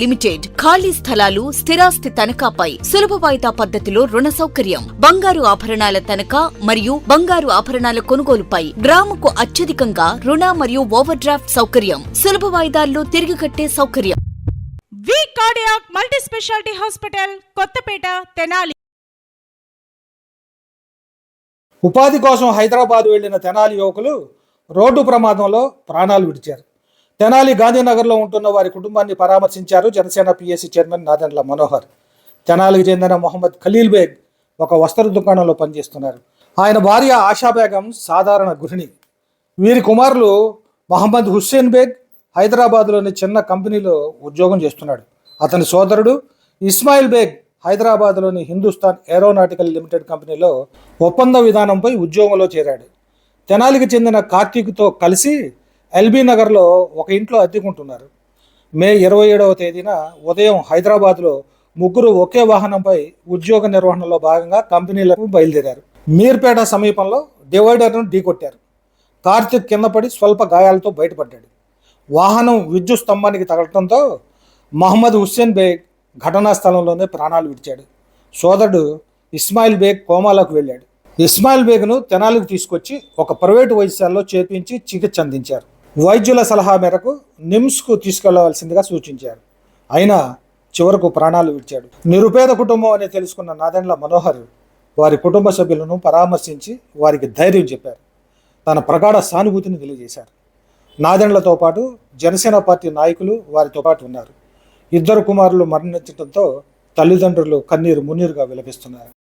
Limited ఖాళీ స్థలాలు స్థిరాస్తి తనఖాపై సులభ వాయిదా పద్ధతిలో రుణ సౌకర్యం. బంగారు ఆభరణాల తనఖా మరియు బంగారు ఆభరణాల కొనుగోలుపై గ్రాముకు అత్యధికంగా రుణ మరియు ఓవర్ డ్రాఫ్ట్ సౌకర్యం. సులభ వాయిదాల్లో తిరిగి కట్టే సౌకర్యం. V cardiac multi speciality hospital Kothapeta Tenali. ఉపాధి కోసం హైదరాబాద్ వెళ్ళిన తెనాలి యువకులు రోడ్డు ప్రమాదంలో ప్రాణాలు విడిచారు. తెనాలి గాంధీనగర్లో ఉంటున్న వారి కుటుంబాన్ని పరామర్శించారు జనసేన పిఎస్సి చైర్మన్ నాదెండ్ల మనోహర్. తెనాలికి చెందిన మొహమ్మద్ ఖలీల్ బేగ్ ఒక వస్త్ర దుకాణంలో పనిచేస్తున్నారు. ఆయన భార్య ఆశా బేగం సాధారణ గృహిణి. వీరి కుమారులు మహమ్మద్ హుస్సేన్ బేగ్ హైదరాబాద్లోని చిన్న కంపెనీలో ఉద్యోగం చేస్తున్నాడు. అతని సోదరుడు ఇస్మాయిల్ బేగ్ హైదరాబాద్లోని హిందుస్థాన్ ఏరోనాటికల్ లిమిటెడ్ కంపెనీలో ఒప్పంద విధానంపై ఉద్యోగంలో చేరాడు. తెనాలికి చెందిన కార్తీక్తో కలిసి ఎల్బీ నగర్లో ఒక ఇంట్లో అద్దెకుంటున్నారు. మే ఇరవై ఏడవ తేదీన ఉదయం హైదరాబాద్లో ముగ్గురు ఒకే వాహనంపై ఉద్యోగ నిర్వహణలో భాగంగా కంపెనీలకు బయలుదేరారు. మీర్పేట సమీపంలో డివైడర్ను ఢీకొట్టారు. కార్తిక్ కింద పడి స్వల్ప గాయాలతో బయటపడ్డాడు. వాహనం విద్యుత్ స్తంభానికి తగలటంతో మహమ్మద్ హుస్సేన్ బేగ్ ఘటనా స్థలంలోనే ప్రాణాలు విడిచాడు. సోదరుడు ఇస్మాయిల్ బేగ్ కోమాలోకి వెళ్ళాడు. ఇస్మాయిల్ బేగ్ను తెనాలికి తీసుకొచ్చి ఒక ప్రైవేటు వైద్యశాలలో చేర్పించి చికిత్స అందించారు. వైద్యుల సలహా మేరకు నిమ్స్కు తీసుకెళ్ళవలసిందిగా సూచించారు. అయినా చివరకు ప్రాణాలు విడిచాడు. నిరుపేద కుటుంబం అని తెలుసుకున్న నాదెండ్ల మనోహర్ వారి కుటుంబ సభ్యులను పరామర్శించి వారికి ధైర్యం చెప్పారు. తన ప్రగాఢ సానుభూతిని తెలియజేశారు. నాదెండ్లతో పాటు జనసేన పార్టీ నాయకులు వారితో పాటు ఉన్నారు. ఇద్దరు కుమారులు మరణించడంతో తల్లిదండ్రులు కన్నీరు మున్నీరుగా విలపిస్తున్నారు.